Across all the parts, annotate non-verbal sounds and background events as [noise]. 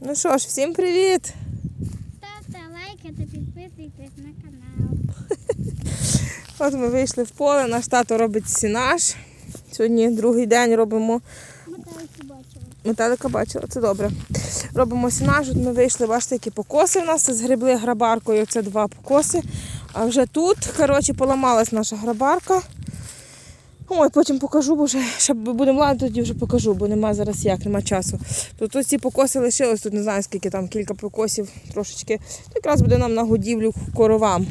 Ну що ж, всім привіт! Ставте лайки та підписуйтесь на канал. [laughs] От ми вийшли в поле, наш тато робить сінаж. Сьогодні другий день робимо Металики бачила. метелика бачила, це добре. Робимо сінаж, от ми вийшли, бачите, які покоси в нас. Це згребли грабаркою, це два покоси. А вже тут, коротше, поламалась наша грабарка. Ой, потім покажу, бо вже ще будемо ладити, тоді вже покажу, бо нема зараз як, нема часу. То тут ці покоси лишилось, тут не знаю скільки там, кілька покосів трошечки. Якраз буде нам на годівлю коровам.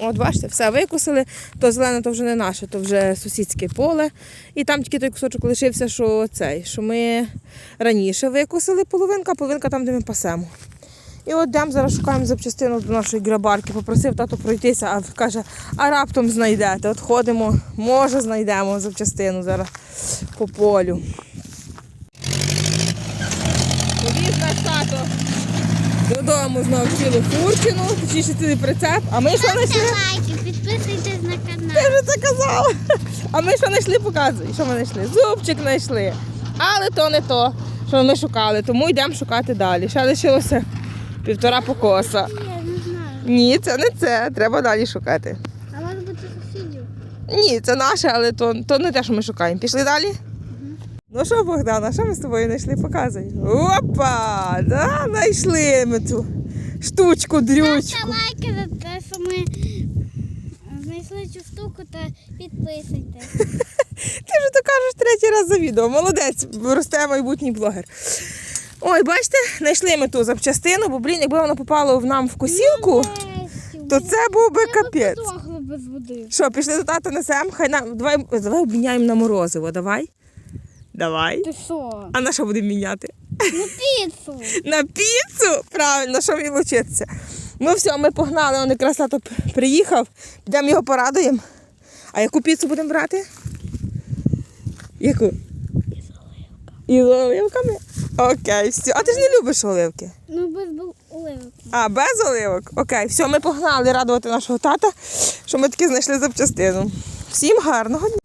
От бачите, все викосили, то зелене то вже не наше, то вже сусідське поле. І там тільки той кусочок лишився, що цей, що ми раніше викосили половинка, половинка там, де ми пасемо. І от йдемо, зараз шукаємо запчастину до нашої грабарки. Попросив тато пройтися, а каже, а раптом знайдете. От ходимо, може знайдемо запчастину зараз по полю. Повіз наш тато додому знову цілу фурчину, точніше цілий прицеп. А ми що знайшли? Лайки, підписуйтесь на Ти вже це казала. А ми що знайшли, показуй. Що ми знайшли? Зубчик знайшли. Але то не то, що ми шукали, тому йдемо шукати далі. Ще лишилося півтора покоса. Я не знаю. Ні, це не це. Треба далі шукати. А вас буде сусідів. Ні, це наше, але то, то не те, що ми шукаємо. Пішли далі? Ну що, Богдана, що ми з тобою знайшли? Показуй. Опа! Да, знайшли ми цю штучку, Ставте дрючку. лайки за те, що ми знайшли цю штуку та підписуйтесь. [laughs] Ти вже то кажеш третій раз за відео. Молодець, росте майбутній блогер. Ой, бачите, знайшли ми ту запчастину, бо, блін, якби вона попала в нам в косілку, то це був би капець. Що, пішли до тата несемо? Хай нам. Давай, давай обміняємо на морозиво, давай. Давай. Ти що? А на що будемо міняти? На піцу. [laughs] На піцу? Правильно, що він лучиться. Ну все, ми погнали, он якраз тато приїхав, підемо його порадуємо. А яку піцу будемо брати? Яку? Із оливками. Окей, все. А ти ж не любиш оливки? Ну без оливок. А, без оливок? Окей, все, ми погнали радувати нашого тата, що ми таки знайшли запчастину. Всім гарного дня.